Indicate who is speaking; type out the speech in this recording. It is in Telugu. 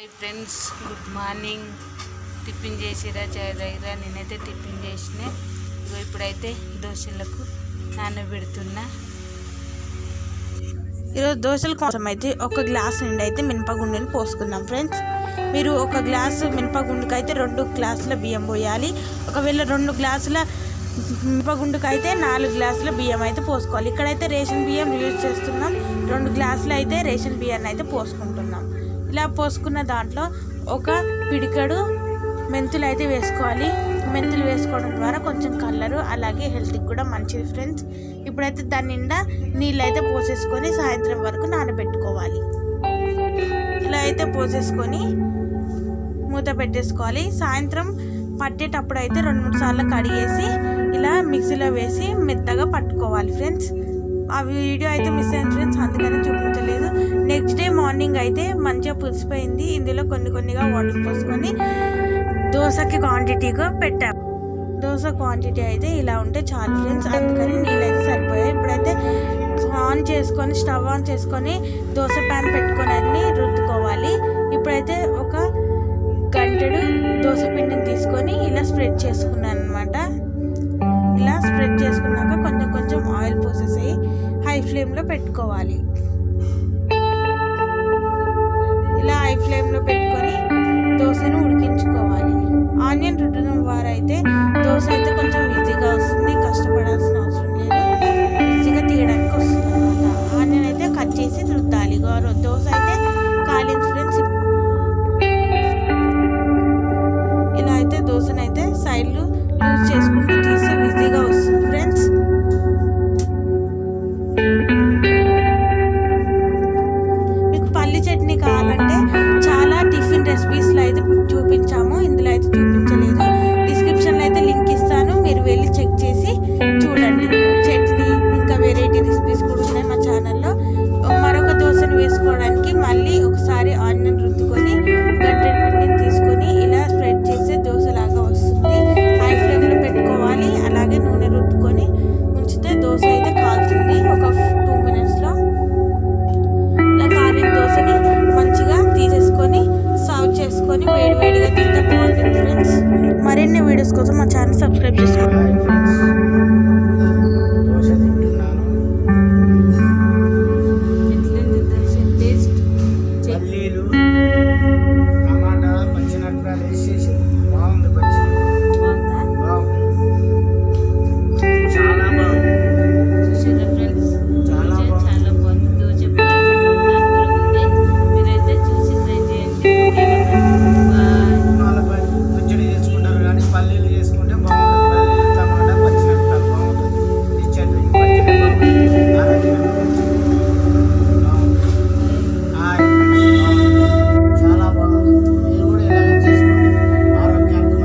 Speaker 1: Hi friends good morning. Tiffin చేసిరా చాయ్ తాగిరా నేనైతే టిఫిన్ చేసిన. ఇగో ఇప్పుడైతే దోశలకు నానబెడుతున్నా.
Speaker 2: ఈరోజు దోశల కోసం అయితే ఒక గ్లాస్ నిండి అయితే మినపగుండుని పోసుకుందాం ఫ్రెండ్స్. మీరు ఒక గ్లాసు మినపగుండుకి అయితే రెండు గ్లాసుల బియ్యం పోయాలి. ఒకవేళ రెండు గ్లాసుల మినపగుండుకు అయితే నాలుగు గ్లాసుల బియ్యం అయితే పోసుకోవాలి. ఇక్కడైతే రేషన్ బియ్యం యూజ్ చేస్తున్నాం. రెండు గ్లాసులు అయితే రేషన్ బియ్యాన్ని అయితే పోసుకుంటున్నాం. ఇలా పోసుకున్న దాంట్లో ఒక పిడికడు మెంతులు అయితే వేసుకోవాలి. మెంతులు వేసుకోవడం ద్వారా కొంచెం కలరు అలాగే హెల్త్కి కూడా మంచిది ఫ్రెండ్స్. ఇప్పుడైతే దాని నిండా నీళ్ళు అయితే పోసేసుకొని సాయంత్రం వరకు నానబెట్టుకోవాలి. ఇలా అయితే పోసేసుకొని మూత పెట్టేసుకోవాలి. సాయంత్రం పట్టేటప్పుడు అయితే రెండు మూడు సార్లు కడిగేసి ఇలా మిక్సీలో వేసి మెత్తగా పట్టుకోవాలి ఫ్రెండ్స్. ఆ వీడియో అయితే మిస్ అయింది ఫ్రెండ్స్. అందుకని మార్నింగ్ అయితే మంచిగా పులిసిపోయింది. ఇందులో కొన్ని కొన్నిగా వాటర్ పోసుకొని దోశకి క్వాంటిటీగా పెట్టాం. దోశ క్వాంటిటీ అయితే ఇలా ఉంటే చాలు ఫ్రెండ్స్ అందుకని నీళ్ళైతే సరిపోయాయి. ఇప్పుడైతే ఆన్ చేసుకొని స్టవ్ ఆన్ చేసుకొని దోశ ప్యాన్ పెట్టుకొని అన్ని రుద్దుకోవాలి. ఇప్పుడైతే ఒక గంటడు దోశ పిండిని తీసుకొని ఇలా స్ప్రెడ్ చేసుకున్నాను అనమాట ఇలా స్ప్రెడ్ చేసుకున్నాక కొంచెం కొంచెం ఆయిల్ పోసేసి హై ఫ్లేమ్లో పెట్టుకోవాలి. యూజ్ చేసుకుంటూ తీస్తే ఈజీగా వస్తుంది ఫ్రెండ్స్ మీకు పల్లి చట్నీ కావాలంటే చాలా టిఫిన్ రెసిపీస్లో అయితే చూపించాము. ఉంచితే దోశ